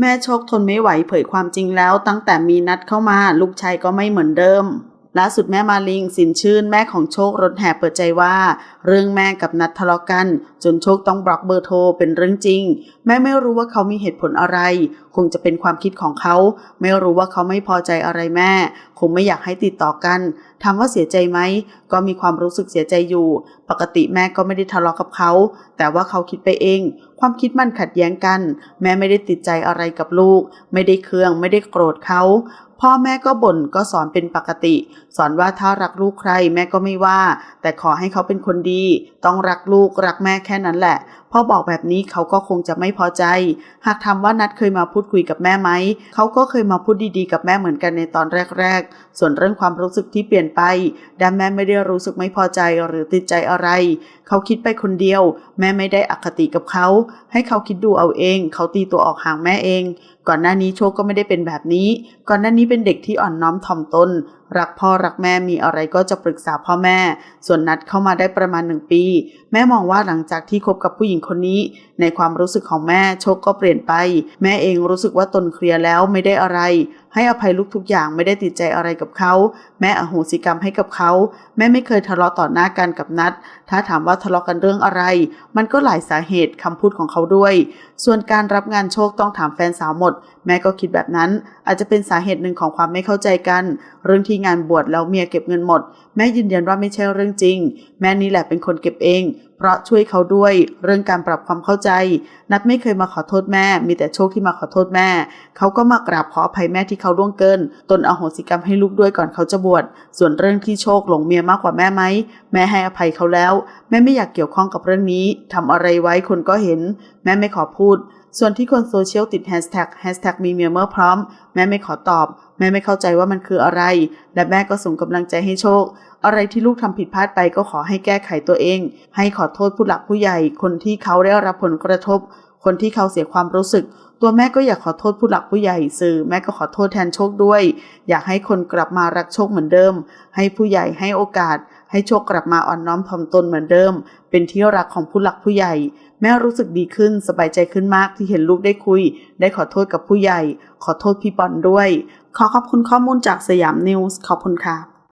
แม่โชคทนไม่ไหวเผยความจริงแล้ว ตั้งแต่มีนัดเข้ามา ลูกชายก็ไม่เหมือนเดิม ล่าสุดแม่มาลิงสินชื่นแม่ของโชครถแห่เปิดใจว่า เรื่องแม่กับนัดทะเลาะกัน จนโชคต้องบล็อกเบอร์โทรเป็นเรื่องจริง แม่ไม่รู้ว่าเขามีเหตุผลอะไร คงจะเป็นความคิดของเขา ไม่รู้ว่าเขาไม่พอใจอะไรแม่ คงไม่อยากให้ติดต่อกันถามว่าเสียใจไหมก็มีความรู้สึกเสียใจอยู่ ปกติแม่ก็ไม่ได้ทะเลาะกับเขา แต่ว่าเขาคิดไปเอง ความคิดมันขัดแย้งกัน แม่ไม่ได้ติดใจอะไรกับลูก ไม่ได้เคืองไม่ได้โกรธเขา พ่อแม่ก็บ่นก็สอนเป็นปกติ สอนว่าถ้ารักลูกใครแม่ก็ไม่ว่า แต่ขอให้เขาเป็นคนดี ต้องรักลูกรักแม่แค่นั้นแหละพ่อบอกแบบนี้เขาก็คงจะไม่พอใจ หากถามว่านัดเคยมาพูดคุยกับแม่ไหม เขาก็เคยมาพูดดีๆกับแม่เหมือนกันในตอนแรกๆ ส่วนเรื่องความรู้สึกที่เปลี่ยนไปด้านแม่ไม่ได้รู้สึกไม่พอใจหรือติดใจอะไร เขาคิดไปคนเดียว แม่ไม่ได้อคติกับเขา ให้เขาคิดดูเอาเอง เขาตีตัวออกห่างแม่เองก่อนหน้านี้โชคก็ไม่ได้เป็นแบบนี้ ก่อนหน้านี้เป็นเด็กที่อ่อนน้อมถ่อมตน รักพ่อรักแม่มีอะไรก็จะปรึกษาพ่อแม่ ส่วนนัดเข้ามาได้ประมาณหนึ่งปี แม่มองว่าหลังจากที่คบกับผู้หญิงคนนี้ ในความรู้สึกของแม่โชคก็เปลี่ยนไป แม่เองรู้สึกว่าตนเคลียร์แล้วไม่ได้อะไร ให้อภัยลูกทุกอย่างไม่ได้ติดใจอะไรกับเขา แม่อโหสิกรรมให้กับเขา แม่ไม่เคยทะเลาะต่อหน้ากันกับนัด ถ้าถามว่าทะเลาะกันเรื่องอะไร มันก็หลายสาเหตุคำพูดของเขาด้วย ส่วนการรับงานโชคต้องถามแฟนสาวหมด แม่ก็คิดแบบนั้น อาจจะเป็นสาเหตุหนึ่งของความไม่เข้าใจกัน เรื่องที่งานบวชแล้วเมียเก็บเงินหมด แม่ยืนยันว่าไม่ใช่เรื่องจริง แม่นี่แหละเป็นคนเก็บเอง เพราะช่วยเขาด้วยเรื่องการปรับความเข้าใจ นัดไม่เคยมาขอโทษแม่ มีแต่โชคที่มาขอโทษแม่ เขาก็มากราบขออภัยแม่ที่เขาล่วงเกิน ตนอโหสิกรรมให้ลูกด้วยก่อนเขาจะบวช ส่วนเรื่องที่โชคหลงเมียมากกว่าแม่ไหม แม่ให้อภัยเขาแล้ว แม่ไม่อยากเกี่ยวข้องกับเรื่องนี้ทำอะไรไว้คนก็เห็น แม่ไม่ขอพูด ส่วนที่คนโซเชียลติดแฮชแท็กแฮชแท็กมีเมียเมื่อพร้อม แม่ไม่ขอตอบ แม่ไม่เข้าใจว่ามันคืออะไร และแม่ก็ส่งกำลังใจให้โชค อะไรที่ลูกทำผิดพลาดไปก็ขอให้แก้ไขตัวเอง ให้ขอโทษผู้หลักผู้ใหญ่ คนที่เขาได้รับผลกระทบ คนที่เขาเสียความรู้สึก ตัวแม่ก็อยากขอโทษผู้หลักผู้ใหญ่สื่อแม่ก็ขอโทษแทนโชคด้วย อยากให้คนกลับมารักโชคเหมือนเดิม ให้ผู้ใหญ่ให้โอกาส ให้โชคกลับมาอ่อนน้อมถ่อมตนเหมือนเดิม เป็นที่รักของผู้หลักผู้ใหญ่ แม่รู้สึกดีขึ้นสบายใจขึ้นมากที่เห็นลูกได้คุย ได้ขอโทษกับผู้ใหญ่ ขอโทษพี่บอลด้วย ขอขอบคุณข้อมูลจากสยามนิวส์ขอบคุณค่ะ